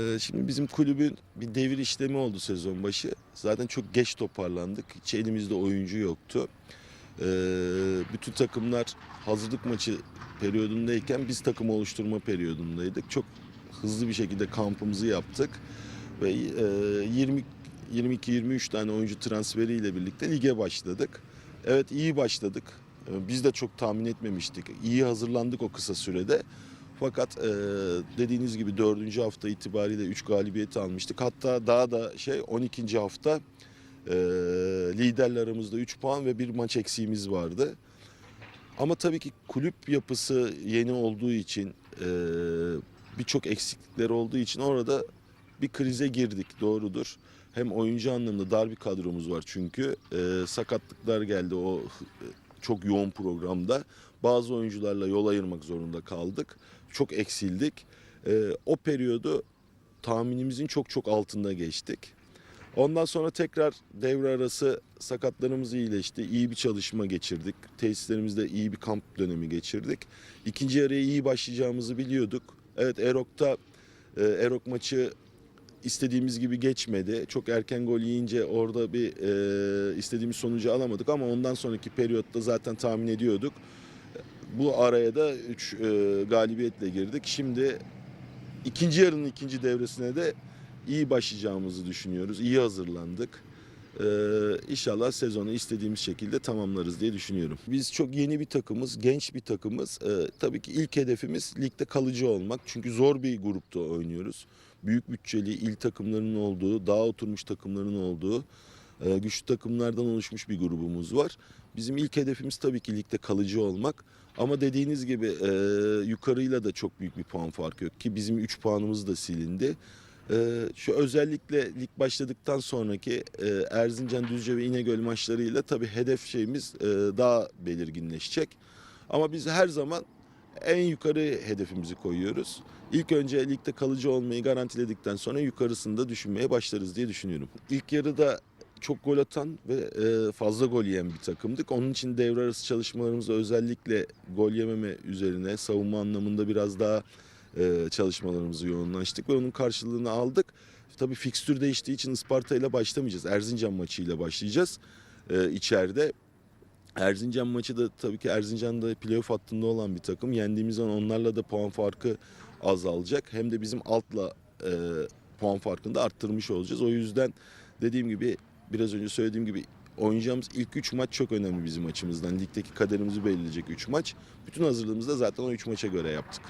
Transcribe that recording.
Ee, Şimdi bizim kulübün bir devir işlemi oldu sezon başı. Zaten çok geç toparlandık. Hiç elimizde oyuncu yoktu. Ee, Bütün takımlar hazırlık maçı periyodundayken biz takım oluşturma periyodundaydık. Çok hızlı bir şekilde kampımızı yaptık. Ve e, 20 22-23 tane oyuncu transferiyle birlikte lige başladık. Evet iyi başladık. Ee, Biz de çok tahmin etmemiştik. İyi hazırlandık o kısa sürede. Fakat e, dediğiniz gibi dördüncü hafta itibariyle 3 galibiyet almıştık. Hatta daha da şey 12. hafta e, liderle aramızda 3 puan ve bir maç eksiğimiz vardı. Ama tabii ki kulüp yapısı yeni olduğu için e, birçok eksiklikler olduğu için orada bir krize girdik doğrudur. Hem oyuncu anlamında dar bir kadromuz var çünkü e, sakatlıklar geldi o e, çok yoğun programda. Bazı oyuncularla yol ayırmak zorunda kaldık. Çok eksildik. O periyodu tahminimizin çok çok altında geçtik. Ondan sonra tekrar devre arası sakatlarımız iyileşti. İyi bir çalışma geçirdik. Tesislerimizde iyi bir kamp dönemi geçirdik. İkinci yarıya iyi başlayacağımızı biliyorduk. Evet Erok'ta e, Erok maçı istediğimiz gibi geçmedi. Çok erken gol yiyince orada bir e, istediğimiz sonucu alamadık ama ondan sonraki periyotta zaten tahmin ediyorduk. Bu araya da 3 galibiyetle girdik. Şimdi ikinci yarının ikinci devresine de iyi başlayacağımızı düşünüyoruz. İyi hazırlandık. Ee, inşallah sezonu istediğimiz şekilde tamamlarız diye düşünüyorum. Biz çok yeni bir takımız, genç bir takımız. Ee, tabii ki ilk hedefimiz ligde kalıcı olmak. Çünkü zor bir grupta oynuyoruz. Büyük bütçeli il takımlarının olduğu, daha oturmuş takımların olduğu, e, güçlü takımlardan oluşmuş bir grubumuz var. Bizim ilk hedefimiz tabii ki ligde kalıcı olmak. Ama dediğiniz gibi e, yukarıyla da çok büyük bir puan farkı yok ki bizim 3 puanımız da silindi. Ee, şu özellikle lig başladıktan sonraki e, Erzincan, Düzce ve İnegöl maçlarıyla tabii hedef şeyimiz e, daha belirginleşecek. Ama biz her zaman en yukarı hedefimizi koyuyoruz. İlk önce ligde kalıcı olmayı garantiledikten sonra yukarısında düşünmeye başlarız diye düşünüyorum. İlk yarıda çok gol atan ve e, fazla gol yiyen bir takımdık. Onun için devre arası çalışmalarımızda özellikle gol yememe üzerine savunma anlamında biraz daha e, çalışmalarımızı yoğunlaştık ve onun karşılığını aldık. Tabii fikstür değiştiği için Isparta ile başlamayacağız. Erzincan maçıyla başlayacağız e, içeride. Erzincan maçı da tabii ki Erzincan'da playoff hattında olan bir takım. Yendiğimiz zaman onlarla da puan farkı azalacak. Hem de bizim altla e, puan farkını da arttırmış olacağız. O yüzden dediğim gibi biraz önce söylediğim gibi oynayacağımız ilk 3 maç çok önemli bizim açımızdan. Ligdeki kaderimizi belirleyecek 3 maç. Bütün hazırlığımızı da zaten o 3 maça göre yaptık.